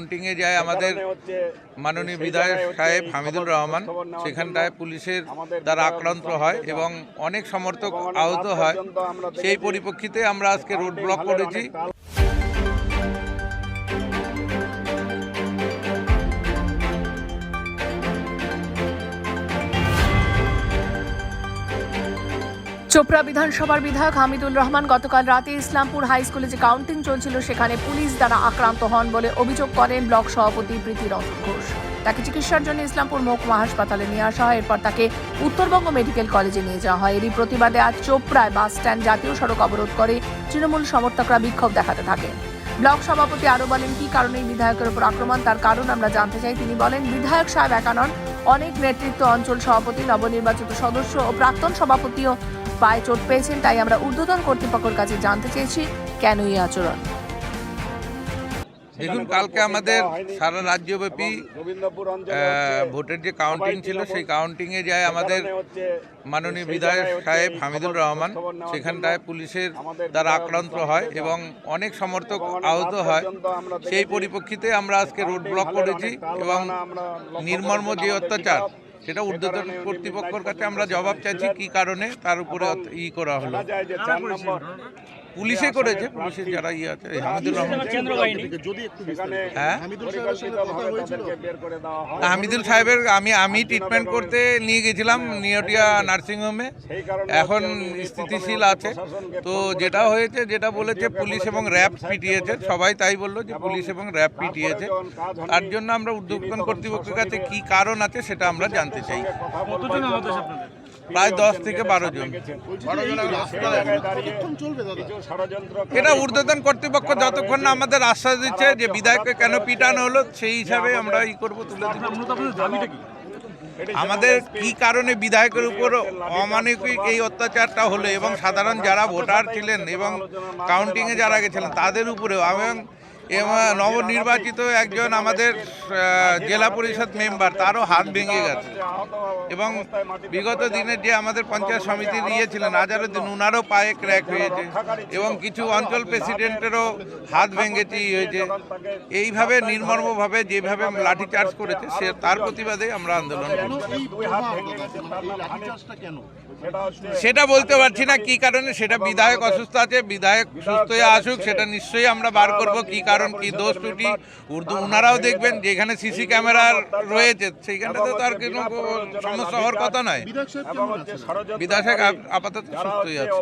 কাউন্টিংয়ে যায় আমাদের মাননীয় বিধায়ক সাহেব হামিদুর রহমান সেখানটায় পুলিশের দ্বারা আক্রান্ত হয় এবং অনেক সমর্থক আহত হয়। সেই পরিপ্রেক্ষিতে আমরা আজকে রোড ব্লক করেছি। চোপড়া বিধানসভার বিধায়ক হামিদুল রহমান গতকাল রাতে ইসলামপুর হাই স্কুলে যে কাউন্টিং চলছিল, সেখানে পুলিশ দ্বারা আক্রান্ত হন বলে অভিযোগ করেন ব্লক সভাপতি প্রীতিরঞ্জন ঘোষ। তাকে চিকিৎসার জন্য ইসলামপুর মহকুমা হাসপাতালে নিয়ে আসা হয়। এরপর তাকে উত্তরবঙ্গ মেডিকেল কলেজে নিয়ে যাওয়া হয়। এরই প্রতিবাদে আজ চোপড়ায় বাস স্ট্যান্ড জাতীয় সড়ক অবরোধ করে তৃণমূল সমর্থকরা বিক্ষোভ দেখাতে থাকে। ব্লক সভাপতি আরও বলেন, কি কারণে বিধায়কের উপর আক্রমণ? তার কারণ আমরা জানতে চাই। তিনি বলেন, বিধায়ক সাহেব একা নন। অনেক নেতৃত্ব অঞ্চল সভাপতি, নবনির্বাচিত সদস্য ও প্রাক্তন সভাপতিও পায়ে চোট পেয়েছেন তাই আমরা ঊর্ধ্বতন কর্তৃপক্ষের কাছে জানতে চেয়েছি কেন এই আচরণ। দেখুন কালকে আমাদের সারা রাজ্যব্যাপী ভোটের যে কাউন্টিং ছিল সেই কাউন্টিংয়ে যায় আমাদের মাননীয় বিধায়ক সাহেব হামিদুর রহমান সেখানটায় পুলিশের দ্বারা আক্রান্ত হয় এবং অনেক সমর্থক আহত হয়। সেই পরিপ্রেক্ষিতে আমরা আজকে রোড ব্লক করেছি এবং নির্মর্ম যে অত্যাচার সেটা ঊর্ধ্বতন কর্তৃপক্ষের কাছে আমরা জবাব চাইছি কি কারণে তার উপরে ই করা হলো। পুলিশে করেছে পুলিশের যারা ইয়ে আছে হামিদুর রহমান। যদি একটু বিস্তারিত হ্যাঁ? হামিদুল সাহেবের আমি আমি ট্রিটমেন্ট করতে নিয়ে গেছিলাম নিয়টিয়া নার্সিংহোমে। এখন স্থিতিশীল আছে। তো যেটা হয়েছে যেটা বলেছে পুলিশ এবং র্যাব পিটিয়েছে সবাই তাই বলল যে পুলিশ এবং র্যাব পিটিয়েছে। তার জন্য আমরা উদ্যোগন কর্তৃপক্ষের কাছে কি কারণ আছে সেটা আমরা জানতে চাই। কতজন আহত আপনাদের? প্রায় দশ থেকে বারো জন। কতক্ষণ চলবে দাদা? এটা ঊর্ধ্বতন কর্তৃপক্ষ যতক্ষণ না আমাদের আশ্বাস দিচ্ছে যে বিধায়ককে কেন পিটানো হলো সেই হিসাবে আমরা ই করব তুলে দিব। মূলত আপনাদের দাবিটা কি? আমাদের কি কারণে বিধায়কের উপর অমানবিক এই অত্যাচারটা হলো এবং সাধারণ যারা ভোটার ছিলেন এবং কাউন্টিংয়ে যারা গেছিলেন তাদের উপরেও এবং নবনির্বাচিত একজন আমাদের জেলা পরিষদ মেম্বার তারও হাত ভেঙে গেছে। এবং বিগত দিনে যে আমাদের পঞ্চায়েত সমিতি নিয়েছিলেন ছিলেন আজারুদ্দিন উনারও পায়ে ক্র্যাক হয়েছে এবং কিছু অঞ্চল প্রেসিডেন্টেরও হাত ভেঙেছে ই হয়েছে। এইভাবে নির্মর্মভাবে যেভাবে লাঠিচার্জ করেছে সে তার প্রতিবাদে আমরা আন্দোলন মানে সেটা বলতে পারছি না কি কারণে? সেটা বিধায়ক অসুস্থ আছে বিধায়ক সুস্থ হয়ে আসুক সেটা নিশ্চয়ই আমরা বার করব কি কারণ? কি দোষ ত্রুটি? উর্দু ওনারাও দেখবেন যেখানে সিসি ক্যামেরা রয়েছে সেইখানটাতে তো আর কোনো সমস্যা হওয়ার কথা নয়। বিধায়ক আপাতত সুস্থই আছে।